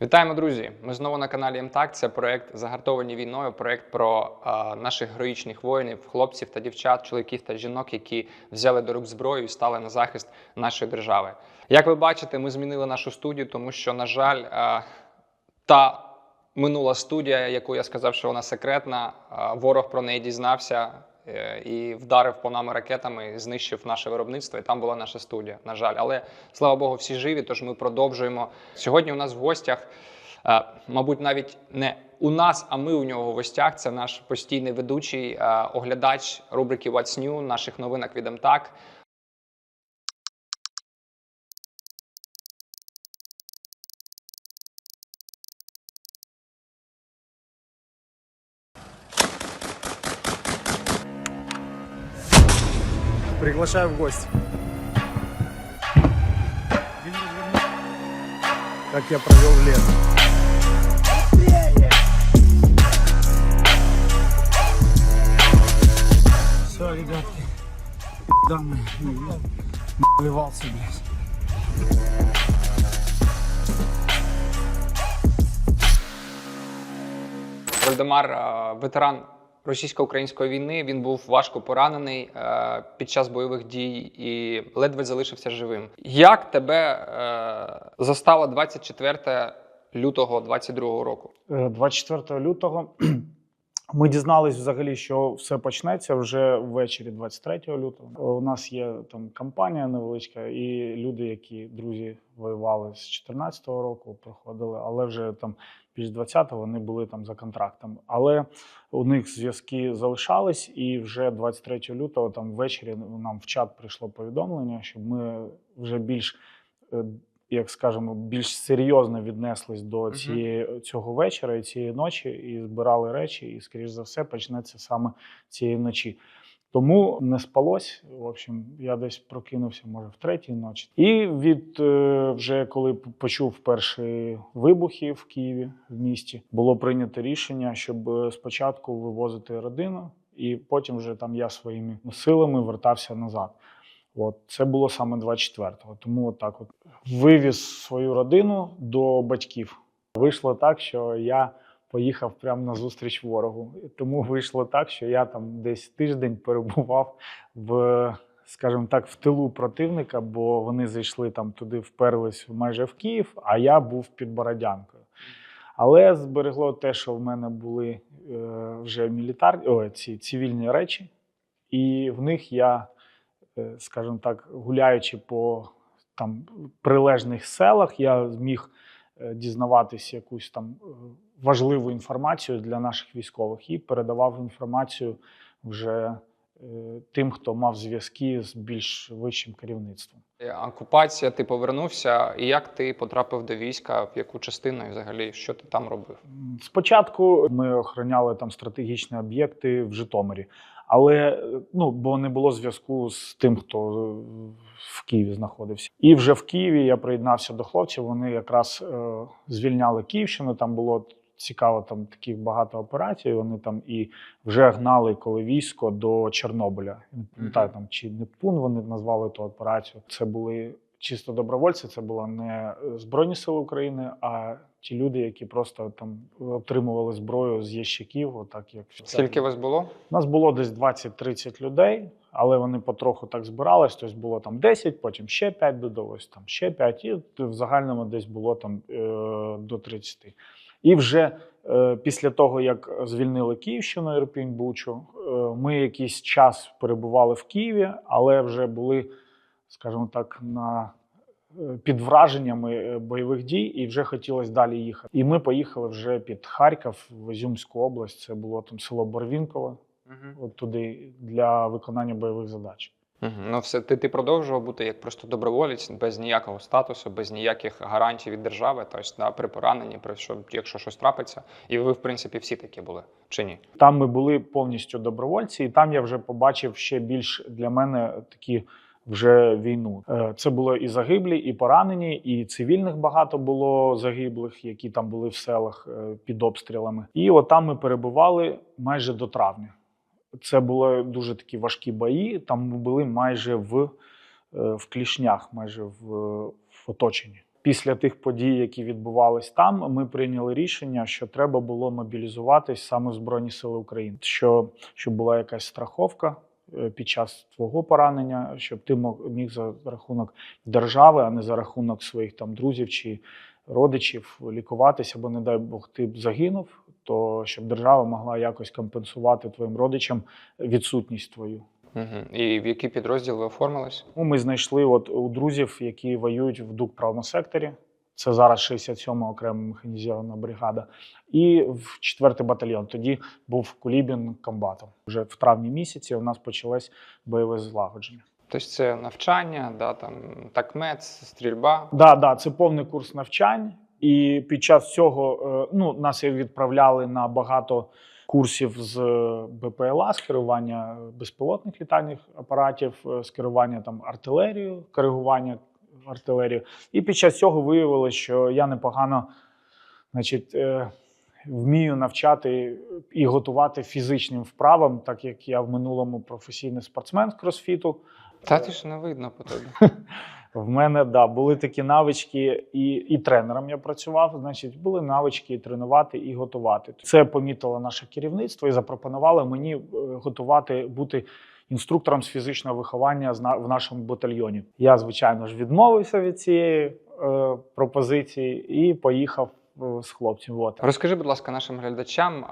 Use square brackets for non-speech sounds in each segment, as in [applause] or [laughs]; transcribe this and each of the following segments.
Вітаємо, друзі! Ми знову на каналі МТАК. Це проект Загартовані війною. Проект про а, наших героїчних воїнів, хлопців та дівчат, чоловіків та жінок, які взяли до рук зброю і стали на захист нашої держави. Як ви бачите, ми змінили нашу студію, тому що, на жаль, а, та минула студія, яку я сказав, що вона секретна, а, ворог про неї дізнався. Е, І вдарив по нами ракетами, знищив наше виробництво, і там була наша студія. На жаль, але слава Богу, всі живі. Тож ми продовжуємо. Сьогодні у нас в гостях, е, мабуть, навіть не у нас, а ми у нього в гостях. Це наш постійний ведучий е, оглядач рубрики What's New, наших новинок від МТАК. Приглашаю в гости. Как я провел лето. Все, ребятки. Домой. Вливался, блядь. Вольдемар, е, ветеран російсько-української війни. Він був важко поранений е, під час бойових дій і ледве залишився живим. Як тебе е, застало 24 лютого 22 року? Е, 24 лютого ми дізнались взагалі, що все почнеться вже ввечері 23 лютого. Е, У нас є там кампанія невеличка, і люди, які друзі воювали з 14 року, проходили, але вже там після 20-го вони були там за контрактом. Але у них зв'язки залишались, і вже 23 лютого, там ввечері, нам в чат прийшло повідомлення, щоб ми вже більш е, як скажемо, більш серйозно віднеслись до цієї цього вечора і цієї ночі, і збирали речі, і, скоріш за все, почнеться саме цієї ночі. Тому не спалось. В общем, я десь прокинувся, може, в третій ночі. І від е, вже коли почув перші вибухи в Києві в місті, було прийнято рішення, щоб е, спочатку вивозити родину, і потім вже там я своїми силами вертався назад. От це було саме 24-го. Тому от так от вивіз свою родину до батьків. Вийшло так, що я поїхав прямо на зустріч ворогу. Тому вийшло так, що я там десь тиждень перебував в, скажімо так, в тилу противника, бо вони зайшли там туди, вперлись майже в Київ, а я був під Бородянкою. Але зберегло те, що в мене були е, вже мілітарні ці цивільні речі, і в них я скажімо так, гуляючи по там прилежних селах, я зміг е, дізнаватись якусь там е, важливу інформацію для наших військових і передавав інформацію вже е, тим, хто мав зв'язки з більш вищим керівництвом. Е, Окупація, ти повернувся, і як ти потрапив до війська, в яку частину і взагалі що ти там робив? Спочатку ми охороняли там стратегічні об'єкти в Житомирі, але е, ну бо не було зв'язку з тим, хто е, в Києві знаходився. І вже в Києві я приєднався до хлопців. Вони якраз е, звільняли Київщину. Там було цікаво, там таких багато операцій. Вони там і вже гнали коли військо до Чорнобиля. Не пам'ятаю там чи Нептун вони назвали ту операцію. Це були чисто добровольці. Це була не е, Збройні Сили України, а ті люди, які просто там отримували зброю з ящиків, отак як Скільки вас було? у нас було десь 20-30 людей, але вони потроху так збирались. Тобто було там 10, потім ще 5 додалось, там ще 5, і в загальному десь було там е, до 30. І вже е, після того, як звільнили Київщину, Ірпінь, Бучу, е, ми якийсь час перебували в Києві, але вже були, скажімо так, на е, під враженнями е, бойових дій, і вже хотілося далі їхати. І ми поїхали вже під Харків, в Ізюмську область. Це було там село Борвінково от туди для виконання бойових задач. Угу. Ну, все, ти, ти продовжував бути як просто доброволець, без ніякого статусу, без ніяких гарантій від держави, тобто да, при пораненні, при що, якщо щось трапиться. І ви, в принципі, всі такі були, чи ні? Там ми були повністю добровольці, і там я вже побачив ще більш для мене такі вже війну. Е, Це було і загиблі, і поранені, і цивільних багато було загиблих, які там були в селах е, під обстрілами. І от там ми перебували майже до травня. Це були дуже такі важкі бої. Там ми були майже в, е, в клішнях, майже в, в оточенні. після тих подій, які відбувались там, ми прийняли рішення, що треба було мобілізуватись саме в Збройні Сили України, що, щоб була якась страховка під час твого поранення, щоб ти міг за рахунок держави, а не за рахунок своїх там друзів чи родичів лікуватися, бо не дай Бог ти б загинув, то щоб держава могла якось компенсувати твоїм родичам відсутність твою. Угу. І в який підрозділ ви оформились? Ну, ми знайшли от у друзів, які воюють в дук правому секторі. Це зараз 67-ма окрема механізована бригада, і в 4-й батальйон. Тоді був Кулібін комбатом. Вже в травні місяці у нас почалось бойове злагодження. Тобто це навчання, да, там, такмет, стрільба. Да, да, це повний курс навчань. І під час цього е, ну, нас відправляли на багато курсів з е, БПЛА, з керування безпілотних літальних апаратів, е, з керування там артилерією, коригування артилерією. І під час цього виявилося, що я непогано значить, е, вмію навчати і готувати фізичним вправам, так як я в минулому професійний спортсмен з кросфіту. Та ти ж не видно по тобі. [laughs] В мене да, були такі навички, і, і тренером я працював. Значить, були навички і тренувати і готувати. Це помітило наше керівництво і запропонувало мені е, готувати бути інструктором з фізичного виховання в нашому батальйоні. Я, звичайно ж, відмовився від цієї е, пропозиції і поїхав з хлопцем. От. Розкажи, будь ласка, нашим глядачам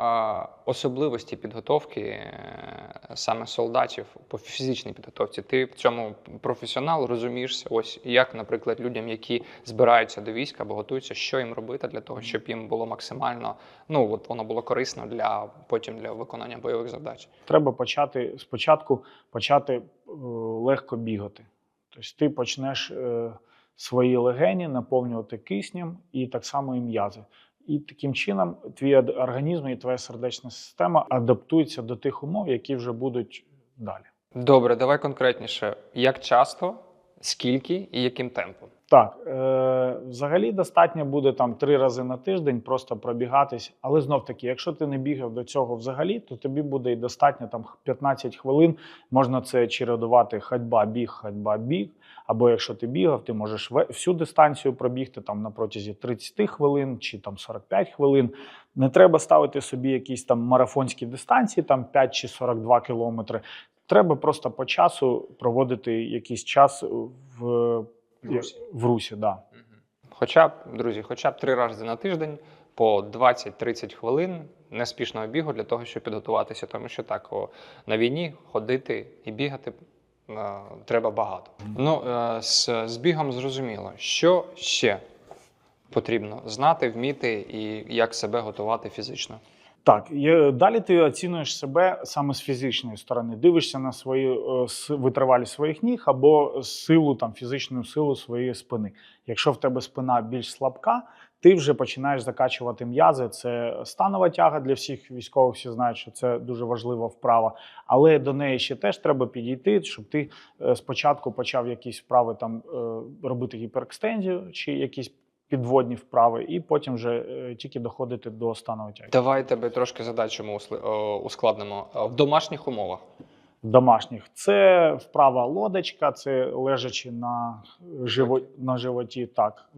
особливості підготовки е, саме солдатів по фізичній підготовці. Ти в цьому професіонал розумієшся. Ось як, наприклад, людям, які збираються до війська або готуються, що їм робити для того, щоб їм було максимально ну от воно було корисно для потім для виконання бойових завдач. Треба почати спочатку почати е, легко бігати. Тобто ти почнеш е, свої легені наповнювати киснем і так само і м'язи. І таким чином твій організм і твоя сердечна система адаптуються до тих умов, які вже будуть далі. Добре, давай конкретніше, як часто, скільки і яким темпом. Так, е, взагалі достатньо буде там три рази на тиждень просто пробігатись. Але знов таки, якщо ти не бігав до цього взагалі, то тобі буде і достатньо там 15 хвилин. Можна це чередувати ходьба, біг, ходьба, біг. Або якщо ти бігав, ти можеш всю дистанцію пробігти там на протязі 30 хвилин чи там 45 хвилин. Не треба ставити собі якісь там марафонські дистанції, там 5 чи 42 кілометри. Треба просто по часу проводити якийсь час в, В русі. в русі, да. Хоча б, друзі, хоча б три рази на тиждень по 20-30 хвилин неспішного бігу для того, щоб підготуватися. Тому що так, о, на війні ходити і бігати треба багато. Ну, е, з, з бігом зрозуміло, що ще потрібно знати, вміти і як себе готувати фізично. Так, далі ти оцінюєш себе саме з фізичної сторони. Дивишся на свою е, витривалість своїх ніг або силу, там, фізичну силу своєї спини. Якщо в тебе спина більш слабка, ти вже починаєш закачувати м'язи. Це станова тяга для всіх військових. Всі знають, що це дуже важлива вправа. Але до неї ще теж треба підійти, щоб ти е, спочатку почав якісь вправи там е, робити гіперекстензію чи якісь підводні вправи, і потім вже е, тільки доходити до станової тяги. Давай тебе трошки задачу ми о, ускладнимо. Е, В домашніх умовах. Домашніх. Це вправа лодочка, це лежачи на, живо, на животі, так,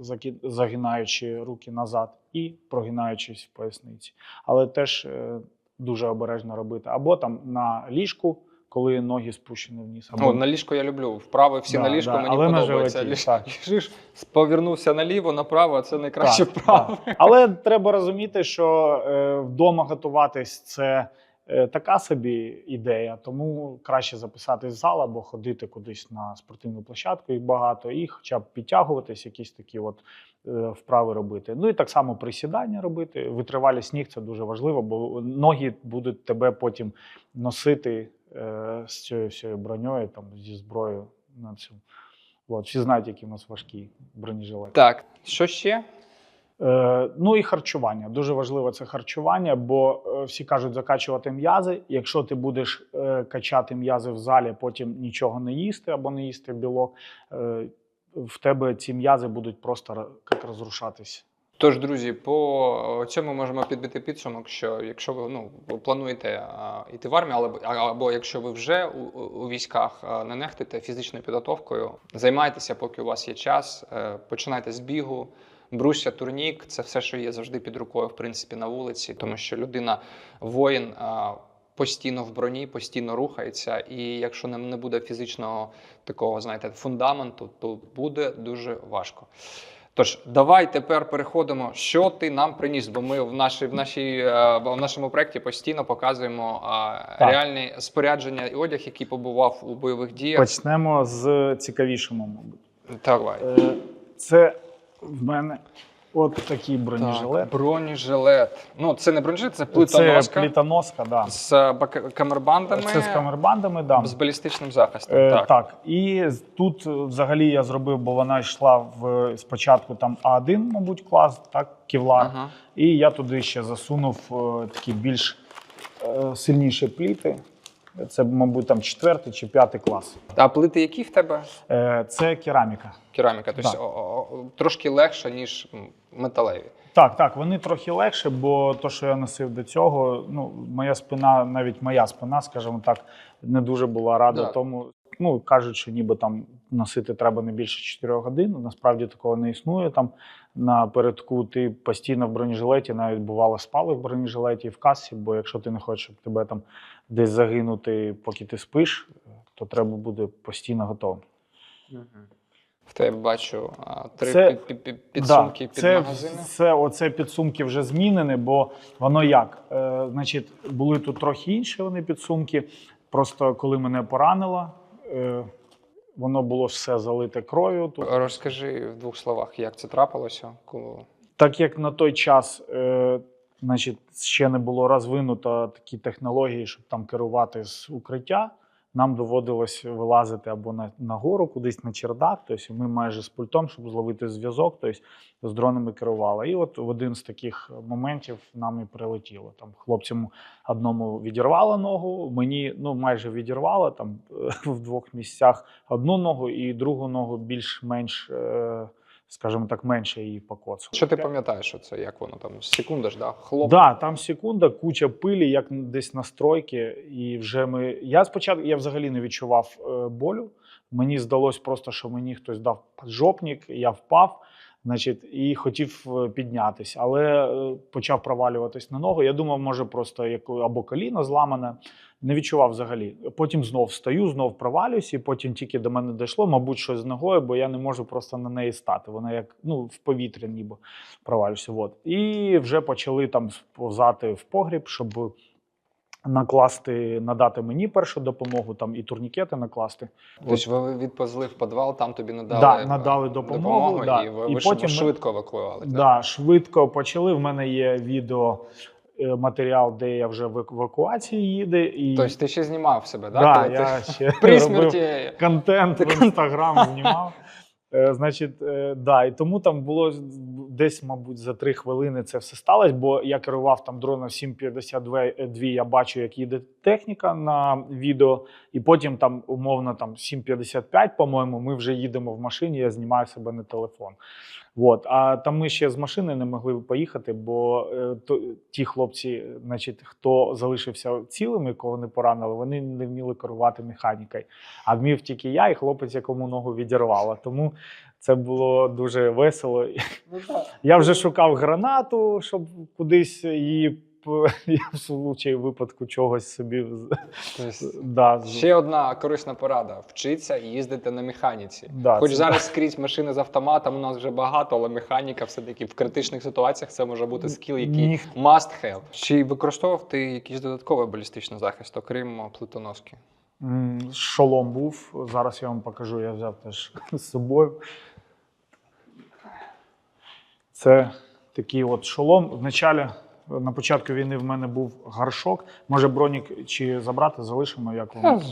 загинаючи руки назад і прогинаючись в поясниці. Але теж е, дуже обережно робити. Або там на ліжку, коли ноги спущені вниз. Або Ну, на ліжко я люблю. Вправи всі Да, на ліжку да, мені але на подобаються. животі, Ліж- так. [laughs] Лежиш, повернувся наліво, направо, це найкраще так. Але треба розуміти, що е, вдома готуватись це така собі ідея, тому краще записатись в зал або ходити кудись на спортивну площадку, їх багато, і хоча б підтягуватись, якісь такі от е, вправи робити. Ну і так само присідання робити. Витривалість ніг це дуже важливо, бо ноги будуть тебе потім носити е, з цією всією броньою, там зі зброєю на цьому. От, всі знають, які в нас важкі бронежилети. Так, що ще? Е, ну і харчування. Дуже важливо це харчування, бо е, всі кажуть закачувати м'язи. Якщо ти будеш е, качати м'язи в залі, потім нічого не їсти або не їсти білок, в тебе ці м'язи будуть просто розрушатись. Тож, друзі, по цьому можемо підбити підсумок, що якщо ви ну, ви плануєте а, йти в армію, або, або якщо ви вже у, у- військах, а, не нехтуйте фізичною підготовкою, займайтеся, поки у вас є час, е, починайте з бігу. Бруся, турнік це все, що є завжди під рукою, в принципі, на вулиці, тому що людина, воїн, постійно в броні, постійно рухається. І якщо не, буде фізичного такого, знаєте, фундаменту, то буде дуже важко. Тож, давай тепер переходимо, що ти нам приніс, бо ми в, нашій, в, нашій, е, в нашому проєкті постійно показуємо Так. реальні спорядження і одяг, який побував у бойових діях. Почнемо з цікавішого, мабуть. Давай. Е, Це в мене от такий бронежилет. Так, бронежилет. Ну, це не бронежилет, це Це плитоноска да. з бак- камербандами, Це з камербандами, да. з балістичним захистом. Е, так. так. і з- тут е, взагалі я зробив, бо вона йшла в спочатку там А1, мабуть, клас, так, кевлар. Ага. І я туди ще засунув е, такі більш е, сильніші пліти. Це, мабуть, там четвертий чи п'ятий клас. А плити які в тебе? Е, це кераміка. Кераміка. Тобто о- о- о- трошки легше, ніж металеві. Так, так, вони трохи легше, бо то, що я носив до цього, ну, моя спина, навіть моя спина, скажімо так, не дуже була рада Да. тому. Ну, кажуть, що ніби там носити треба не більше 4 годин. Насправді такого не існує. Там напередку ти постійно в бронежилеті, навіть бувало спали в бронежилеті і в касі, бо якщо ти не хочеш, щоб тебе там десь загинути, поки ти спиш, то треба буде постійно готовим. В тебе бачу а, три Це- під, під, під, підсумки під це, магазини. Це оце підсумки вже змінені, бо воно як? Е, значить, були тут трохи інші вони підсумки. Просто коли мене поранило, е, воно було все залите кров'ю. Тут. Розкажи в двох словах, як це трапилося. Коли... Так як на той час е, значить, ще не було розвинуто такі технології, щоб там керувати з укриття, нам доводилось вилазити або на, на гору, кудись на чердак. Тобто ми майже з пультом, щоб зловити зв'язок, тобто з дронами керували. І от в один з таких моментів нам і прилетіло. Там хлопцям одному відірвало ногу, мені ну майже відірвало там [laughs] в двох місцях одну ногу і другу ногу більш-менш. Е, Скажімо так, менше її покоцало. Що ти пам'ятаєш, що це як воно там? Секунда ж, да? Хлоп. Да, там секунда, куча пилі, як десь на стройки. І вже ми. Я спочатку я взагалі не відчував е, болю. Мені здалось просто, що мені хтось дав поджопник, я впав. Значить, і хотів е, піднятись, але е, почав провалюватись на ногу. Я думав, може, просто як або коліно зламане. Не відчував взагалі. Потім знов встаю, знов провалююсь, і потім тільки до мене дійшло, мабуть, щось з ногою, бо я не можу просто на неї стати. Вона як ну, в повітря ніби провалююся. От. І вже почали там сповзати в погріб, щоб накласти, надати мені першу допомогу, там і турнікети накласти. Тобто ви відповзли в підвал, там тобі надали, Да, е, надали допомогу, да. і ви, І потім швидко евакуювали. так? Швидко почали. В мене є відео. Е, Матеріал, де я вже в евакуації їде, і Тобто ти ще знімав себе, да, да? Коли я ти ще [laughs] при робив смерті. контент в інстаграм знімав. Е, Значить, е, да, і тому там було десь, мабуть, за три хвилини це все сталося, бо я керував там дроном 752, я бачу, як їде техніка на відео, і потім там умовно там 7.55, по-моєму, ми вже їдемо в машині, я знімаю себе на телефон. От. А там ми ще з машини не могли поїхати, бо е, то, ті хлопці, значить, хто залишився цілими, кого не поранили, вони не вміли керувати механікою. А вмів тільки я і хлопець, якому ногу відірвало. Тому це було дуже весело. Я вже шукав гранату, щоб кудись її [laughs] я в случаї випадку чогось собі Тобто, да, Ще одна корисна порада: вчиться їздити на механіці. Да, Хоч це зараз скрізь машини з автоматом у нас вже багато, але механіка все-таки в критичних ситуаціях це може бути скіл, який Ніх- must have. Чи використовував ти якийсь додатковий балістичний захист, окрім плитоноски? Шолом був. Зараз я вам покажу, я взяв теж з собою. Це такий от шолом. Вначалі, на початку війни в мене був гаршок. Може, бронік чи забрати, залишимо, як вам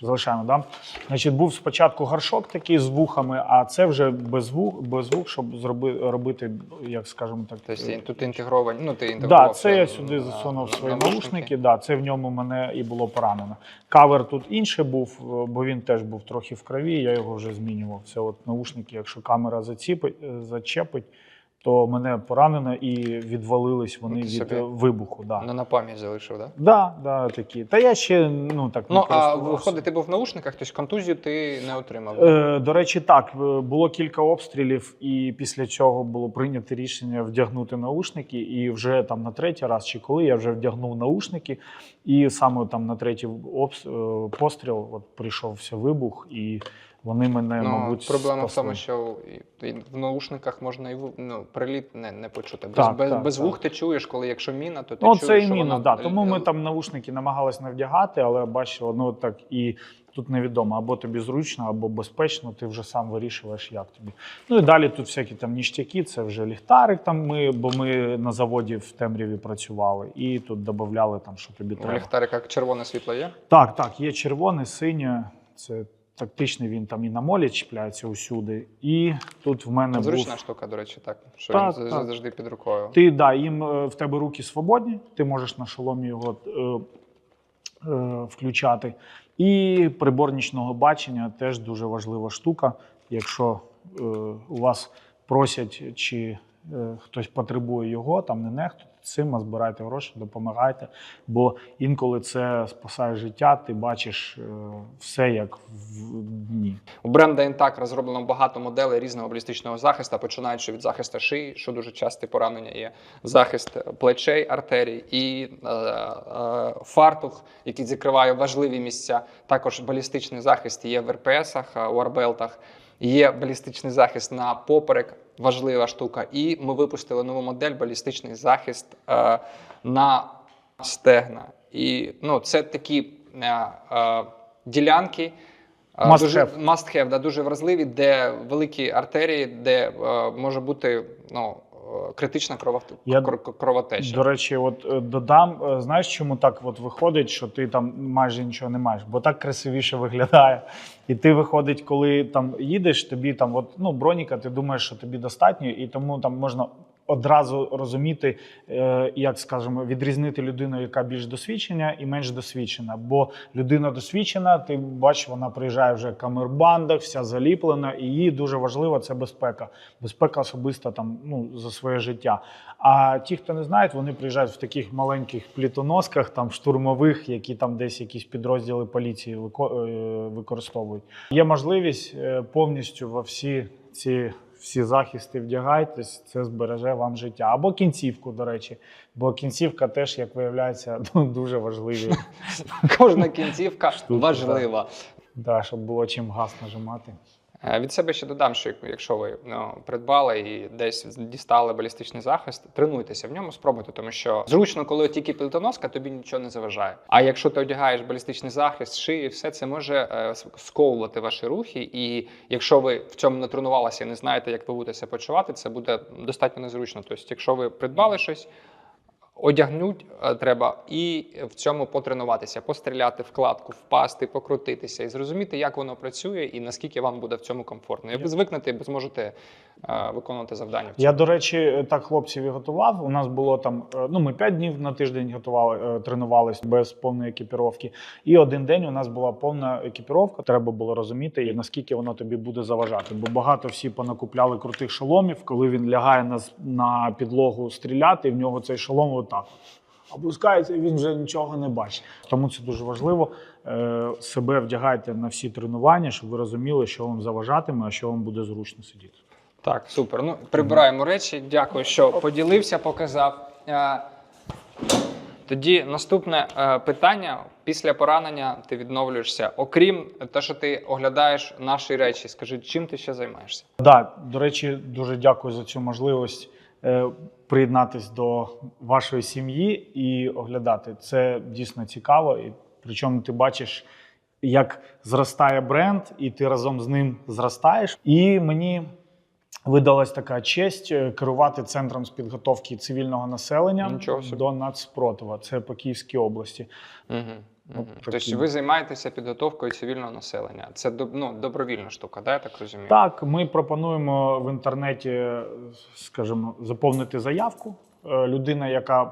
залишаємо. Да? Значить, був спочатку гаршок такий з вухами, а це вже без вух, без вух щоб зроби, робити, як скажімо так. Тобто е, тут інтегровані, ну ти Да, це я сюди засунув на- свої наушники. Да, це в ньому мене і було поранено. Кавер тут інший був, е, бо він теж був трохи в крові. Я його вже змінював. Це от наушники, якщо камера заціпить, е, зачепить, то мене поранено і відвалились вони Ну, від е, вибуху. Да. Не на пам'ять залишив, так? Да? Да, да, такі. Та я ще ну так не Ну, а виходить, ти був в наушниках, тобто контузію ти не отримав. Е, до речі, так було кілька обстрілів, і після цього було прийнято рішення вдягнути наушники. І вже там на третій раз чи коли я вже вдягнув наушники, і саме там на третій обс... е, постріл от прийшовся вибух, і вони мене, Ну, мабуть, проблема в тому, що в наушниках можна і ну, приліт не, не почути. Без, Так, без, так, без так. вух ти чуєш, коли якщо міна, то ти Ну, чуєш, це і що мінус, вона да. Тому ми там наушники намагалися не вдягати, але бачили, ну так і тут невідомо, або тобі зручно, або безпечно, ти вже сам вирішуєш, як тобі. Ну і далі тут всякі там ніштяки, це вже ліхтарик. Там ми, бо ми на заводі в темряві працювали, і тут додавали там, що тобі У треба. ліхтарика червоне світло є? Так, так, є червоне, синє. Це тактичний він там і на молі чіпляється усюди. І тут в мене Зручна був штука, до речі, так. Що Так, він так. завжди під рукою. Ти да, їм е, в тебе руки свободні, ти можеш на шоломі його е, е, включати. І прибор нічного бачення теж дуже важлива штука. Якщо е, у вас просять, чи е, хтось потребує його, там не нехтуйте цим, а збирайте гроші, допомагайте. Бо інколи це спасає життя, ти бачиш е, все як в дні. У бренда Intac розроблено багато моделей різного балістичного захисту, починаючи від захисту шиї, що дуже часте поранення є, захист плечей, артерій і е, е, фартух, який закриває важливі місця. Також балістичний захист є в РПСах, у арбелтах. Є балістичний захист на поперек, важлива штука. І ми випустили нову модель балістичний захист е, на стегна. І ну, це такі е, е, ділянки. е, Must дуже, have. must have, да, дуже вразливі, де великі артерії, де е, може бути ну, критична кровот... Я- кровотеча. До речі, от е, додам, е, знаєш, чому так от виходить, що ти там майже нічого не маєш, бо так красивіше виглядає. І ти виходить, коли там їдеш, тобі там, от, ну, броніка, ти думаєш, що тобі достатньо, і тому там можна одразу розуміти, е, як скажемо, відрізнити людину, яка більш досвідчена і менш досвідчена. Бо людина досвідчена, ти бачиш, вона приїжджає вже в камербандах, вся заліплена, і їй дуже важливо це безпека. Безпека особиста там ну за своє життя. А ті, хто не знають, вони приїжджають в таких маленьких плітоносках, там штурмових, які там десь якісь підрозділи поліції е, використовують. Є можливість е, повністю во всі ці. Всі захисти вдягайтесь, це збереже вам життя. Або кінцівку, до речі. Бо кінцівка теж, як виявляється, [laughs] ну, дуже важливі, Кожна кінцівка важлива. да, щоб було чим газ нажимати. Е, Від себе ще додам, що якщо ви ну, придбали і десь дістали балістичний захист, тренуйтеся в ньому, спробуйте, тому що зручно, коли тільки плитоноска, тобі нічого не заважає. А якщо ти одягаєш балістичний захист, шиї, все це може е, сковувати ваші рухи. І якщо ви в цьому не тренувалися і не знаєте, як ви будете себе почувати, це буде достатньо незручно. Тобто, якщо ви придбали щось. Одягнуть е, треба і в цьому потренуватися, постріляти вкладку, впасти, покрутитися і зрозуміти, як воно працює і наскільки вам буде в цьому комфортно. Як ви звикнете, ви зможете е, виконувати завдання. в Я, до речі, так хлопців і готував. У нас було там, е, ну ми 5 днів на тиждень готували, е, тренувались без повної екіпіровки. І один день у нас була повна екіпіровка. Треба було розуміти, і наскільки воно тобі буде заважати. Бо багато всі понакупляли крутих шоломів, коли він лягає на, на підлогу стріляти, і в нього цей шолом отак. Опускається, і він вже нічого не бачить. Тому це дуже важливо. Е, себе вдягайте на всі тренування, щоб ви розуміли, що вам заважатиме, а що вам буде зручно сидіти. Так, супер. Ну, прибираємо речі. Дякую, що поділився, показав. Е, Тоді наступне е, питання. Після поранення ти відновлюєшся. Окрім те, що ти оглядаєш наші речі, скажи, чим ти ще займаєшся? Да, до речі, дуже дякую за цю можливість приєднатись до вашої сім'ї і оглядати. Це дійсно цікаво. І причому ти бачиш, як зростає бренд, і ти разом з ним зростаєш. І мені видалась така честь е, керувати центром з підготовки цивільного населення до нацпротива. Це по Київській області. Угу. Угу. Тобто ви займаєтеся підготовкою цивільного населення. Це ну, добровільна штука, да, я так розумію? Так, ми пропонуємо в інтернеті, скажімо, заповнити заявку Е, Людина, яка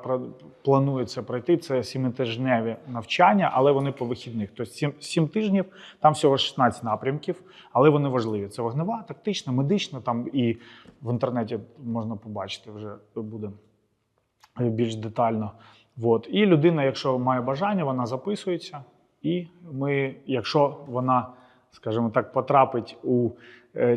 планує це пройти, це сімитижневі навчання, але вони по вихідних. Тобто сім, сім тижнів, там всього 16 напрямків, але вони важливі. Це вогнева, тактична, медична. Там і в інтернеті можна побачити вже буде е, більш детально. От. І людина, якщо має бажання, вона записується. І ми, якщо вона, скажімо так, потрапить у е,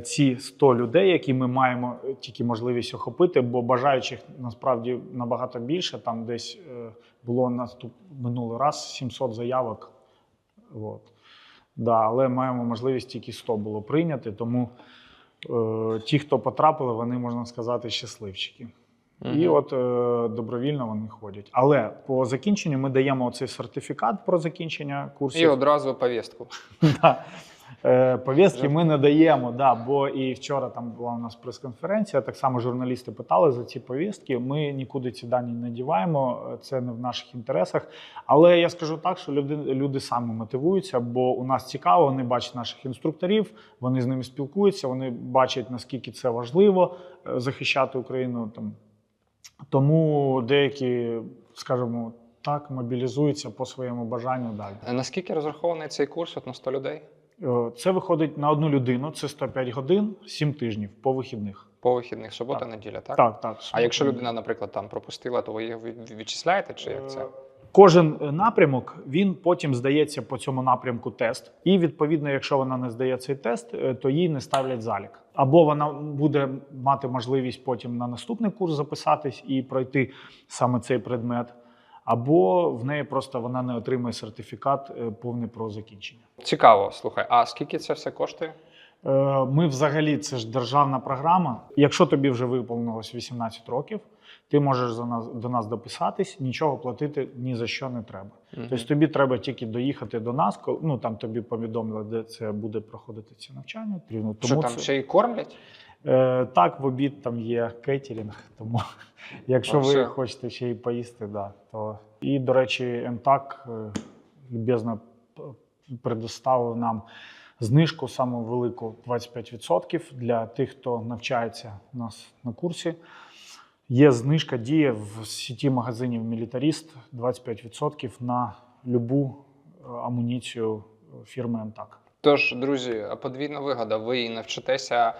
ці 100 людей, які ми маємо е, тільки можливість охопити, бо бажаючих насправді набагато більше. Там десь е, було наступ минулий раз 700 заявок. От. Да, але маємо можливість тільки 100 було прийняти, тому е, ті, хто потрапили, вони можна сказати щасливчики. І от е, добровільно вони ходять. Але по закінченню ми даємо цей сертифікат про закінчення курсів. І одразу повістку. [laughs] Да. Е, Повістки ми не даємо, да, бо і вчора там була у нас прес-конференція. Так само журналісти питали за ці повістки. Ми нікуди ці дані не діваємо, е, це не в наших інтересах. Але я скажу так, що люди, люди самі мотивуються, бо у нас цікаво, вони бачать наших інструкторів, вони з ними спілкуються, вони бачать наскільки це важливо е, захищати Україну. Там тому деякі, скажімо так, мобілізуються по своєму бажанню далі. Наскільки розрахований цей курс от на 100 людей? Е, Це виходить на одну людину, це 105 годин, 7 тижнів по вихідних. По вихідних, субота, Так. неділя, так? Так, так. А якщо людина, наприклад, там пропустила, то ви її відчисляєте чи як це? Е, Кожен е, напрямок він потім здається по цьому напрямку тест. І відповідно, якщо вона не здає цей тест, то їй не ставлять залік. Або вона буде мати можливість потім на наступний курс записатись і пройти саме цей предмет, або в неї просто вона не отримує сертифікат е, повний про закінчення. Цікаво, слухай. А скільки це все коштує? Е, Ми взагалі це ж державна програма. Якщо тобі вже виповнилось 18 років, ти можеш за нас до нас дописатись, нічого платити ні за що не треба. Мгм. Тобто тобі треба тільки доїхати до нас, ну там тобі повідомили, де це буде проходити це навчання. Що Тому там це, ще й кормлять? Е, так, в обід там є кейтерінг. Тому [laughs] якщо ви хочете ще й поїсти, да, то і до речі, МТАК е, люб'язно п- предоставив нам знижку саму велику 25% для тих, хто навчається у нас на курсі. Є знижка діє в сіті магазинів Мілітаріст 25% на любу е, амуніцію фірми МТАК. Тож, друзі, подвійна вигода. Ви і навчитеся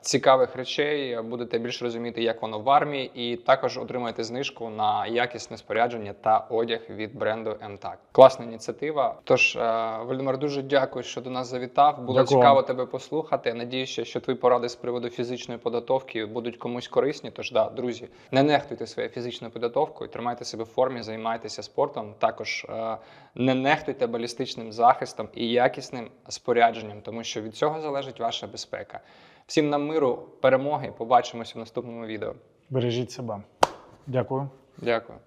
цікавих речей, будете більш розуміти, як воно в армії, і також отримаєте знижку на якісне спорядження та одяг від бренду МТАК. Класна ініціатива. Тож, е, дуже дякую, що до нас завітав. Було Дякую цікаво тебе послухати. Надіюся, що твої поради з приводу фізичної підготовки будуть комусь корисні. Тож, да, друзі, не нехтуйте своєю фізичною підготовкою, тримайте себе в формі, займайтеся спортом. Також е, не нехтуйте балістичним захистом і якісним спорядженням, тому що від цього залежить ваша безпека. Всім нам миру, перемоги. Побачимося в наступному відео. Бережіть себе. Дякую. Дякую.